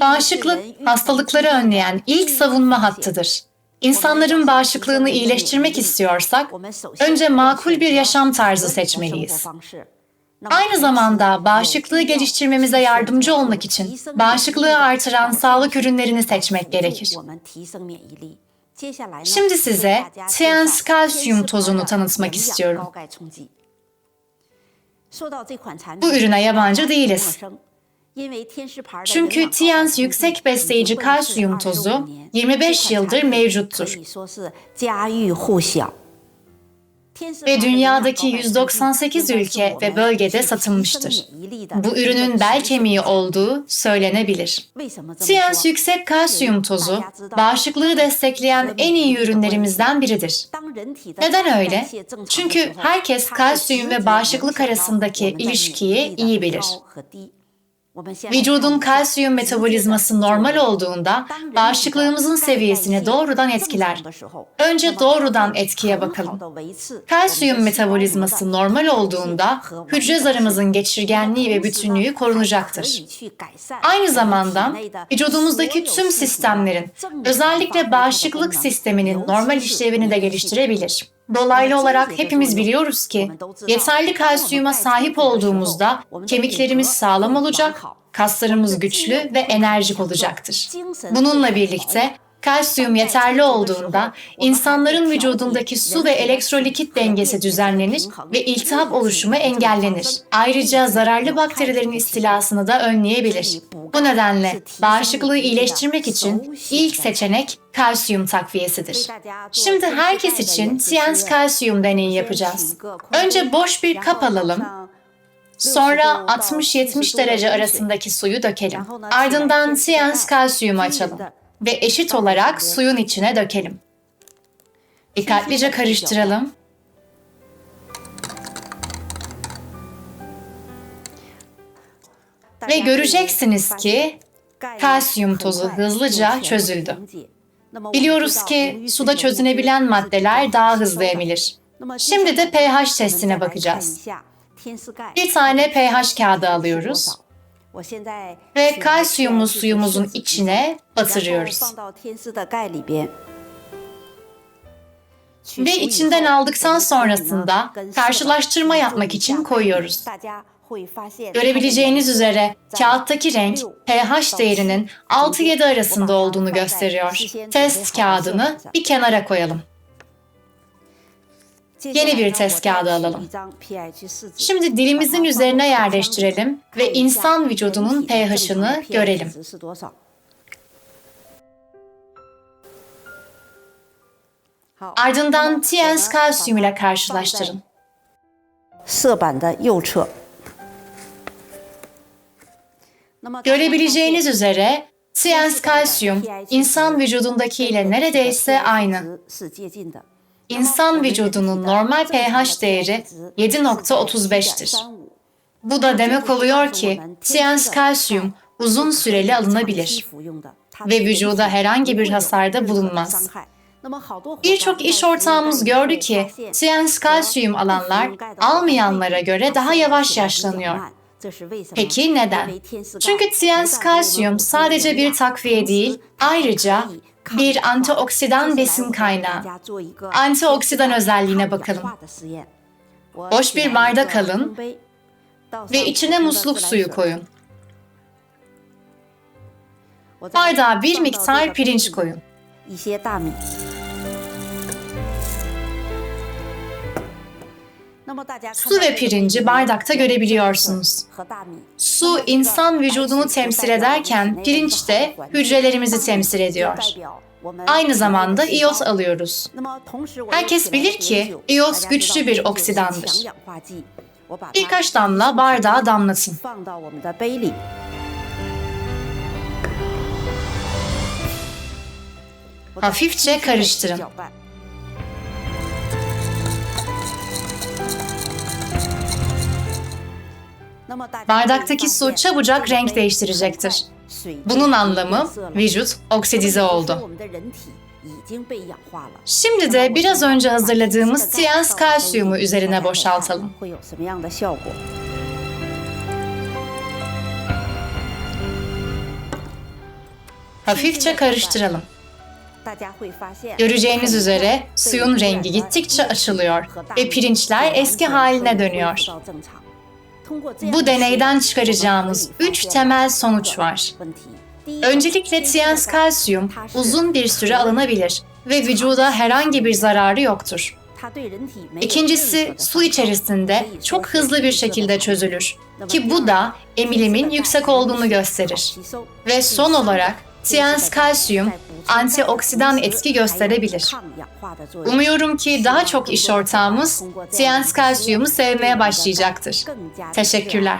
Bağışıklık, hastalıkları önleyen ilk savunma hattıdır. İnsanların bağışıklığını iyileştirmek istiyorsak, önce makul bir yaşam tarzı seçmeliyiz. Aynı zamanda bağışıklığı geliştirmemize yardımcı olmak için bağışıklığı artıran sağlık ürünlerini seçmek gerekir. Şimdi size Tiens kalsiyum tozunu tanıtmak istiyorum. Bu ürüne yabancı değiliz. Çünkü Tiens yüksek besleyici kalsiyum tozu 25 yıldır mevcuttur. ve dünyadaki 198 ülke ve bölgede satılmıştır. Bu ürünün bel kemiği olduğu söylenebilir. Tiens yüksek kalsiyum tozu, bağışıklığı destekleyen en iyi ürünlerimizden biridir. Neden öyle? Çünkü herkes kalsiyum ve bağışıklık arasındaki ilişkiyi iyi bilir. Vücudun kalsiyum metabolizması normal olduğunda bağışıklığımızın seviyesini doğrudan etkiler. Önce doğrudan etkiye bakalım. Kalsiyum metabolizması normal olduğunda hücre zarımızın geçirgenliği ve bütünlüğü korunacaktır. Aynı zamanda vücudumuzdaki tüm sistemlerin, özellikle bağışıklık sisteminin normal işlevini de geliştirebilir. Dolaylı olarak hepimiz biliyoruz ki yeterli kalsiyuma sahip olduğumuzda kemiklerimiz sağlam olacak, kaslarımız güçlü ve enerjik olacaktır. Bununla birlikte kalsiyum yeterli olduğunda insanların vücudundaki su ve elektrolikit dengesi düzenlenir ve iltihap oluşumu engellenir. Ayrıca zararlı bakterilerin istilasını da önleyebilir. Bu nedenle bağışıklığı iyileştirmek için ilk seçenek kalsiyum takviyesidir. Şimdi herkes için Tiens kalsiyum deneyi yapacağız. Önce boş bir kap alalım. Sonra 60-70 derece arasındaki suyu dökelim. Ardından Tiens kalsiyumu açalım ve eşit olarak suyun içine dökelim. Dikkatlice karıştıralım. Ve göreceksiniz ki kalsiyum tozu hızlıca çözüldü. Biliyoruz ki suda çözünebilen maddeler daha hızlı emilir. Şimdi de pH testine bakacağız. Bir tane pH kağıdı alıyoruz ve kalsiyumlu suyumuzun içine batırıyoruz. Ve içinden aldıktan sonrasında karşılaştırma yapmak için koyuyoruz. Görebileceğiniz üzere kağıttaki renk pH değerinin 6-7 arasında olduğunu gösteriyor. Test kağıdını bir kenara koyalım. Yeni bir test kağıdı alalım. Şimdi dilimizin üzerine yerleştirelim ve insan vücudunun pH'ını görelim. Ardından TNS kalsiyum ile karşılaştırın. Görebileceğiniz üzere TNS kalsiyum insan vücudundakiyle neredeyse aynı. İnsan vücudunun normal pH değeri 7.35'tir. Bu da demek oluyor ki Tiens kalsiyum uzun süreli alınabilir ve vücuda herhangi bir hasarda bulunmaz. Birçok iş ortağımız gördü ki Tiens kalsiyum alanlar almayanlara göre daha yavaş yaşlanıyor. Peki neden? Çünkü Tiens kalsiyum sadece bir takviye değil, ayrıca bir antioksidan besin kaynağı. Antioksidan özelliğine bakalım. Boş bir bardak alın ve içine musluk suyu koyun. Bardağa bir miktar pirinç koyun. Su ve pirinci bardakta görebiliyorsunuz. Su insan vücudunu temsil ederken pirinç de hücrelerimizi temsil ediyor. Aynı zamanda iot alıyoruz. Herkes bilir ki iot güçlü bir oksidandır. Birkaç damla bardağa damlatın. Hafifçe karıştırın. Bardaktaki su çabucak renk değiştirecektir. Bunun anlamı vücut oksidize oldu. Şimdi de biraz önce hazırladığımız Tiens kalsiyumu üzerine boşaltalım. Hafifçe karıştıralım. Göreceğiniz üzere suyun rengi gittikçe açılıyor ve pirinçler eski haline dönüyor. Bu deneyden çıkaracağımız üç temel sonuç var. Öncelikle Tiens kalsiyum uzun bir süre alınabilir ve vücuda herhangi bir zararı yoktur. İkincisi su içerisinde çok hızlı bir şekilde çözülür ki bu da emilimin yüksek olduğunu gösterir. Ve son olarak Tiens kalsiyum antioksidan etki gösterebilir. Umuyorum ki daha çok iş ortağımız Tiens kalsiyumu sevmeye başlayacaktır. Teşekkürler.